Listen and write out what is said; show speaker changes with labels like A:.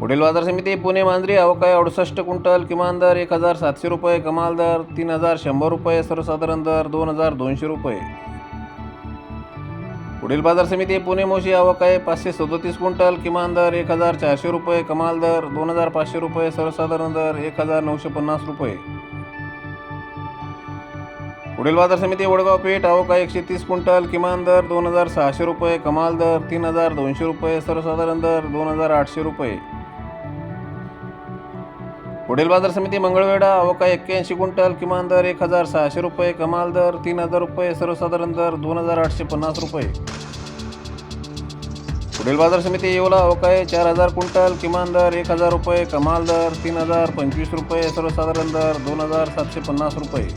A: पुढील बाजार समिती पुणे मांजरी आवक अडुसष्ट क्विंटल किमान दर एक हजार सातशे रुपये कमाल दर तीन हजार शंभर रुपये सर्वसाधारण दर दोन हजार दोनशे रुपये. पुढील बाजार समिती पुणे मोशी आवक आहे पाचशे सदोतीस क्विंटल किमान दर एक हजार चारशे रुपये कमाल दर दोन हजार पाचशे रुपये सर्वसाधारण दर एक हजार नऊशे पन्नास रुपये. पुढील बाजार समिती वडगाव पेठ आवक एकशे तीस क्विंटल किमान दर दोन हजार सहाशे रुपये कमाल दर तीन हजार दोनशे रुपये सर्वसाधारण दर दोन हजार आठशे रुपये. पुढील बाजार समिती मंगळवेढा अवका एक्क्याऐंशी क्विंटल किमान दर एक हजार सहाशे रुपये कमाल दर तीन हजार रुपये सर्वसाधारण दर दोन हजार आठशे पन्नास रुपये. पुढील बाजार समिती येवला अवकाय चार हजार क्विंटल किमान दर एक हजार रुपये कमाल दर तीन हजार पंचवीस रुपये सर्वसाधारण दर दोन हजार सातशे पन्नास रुपये.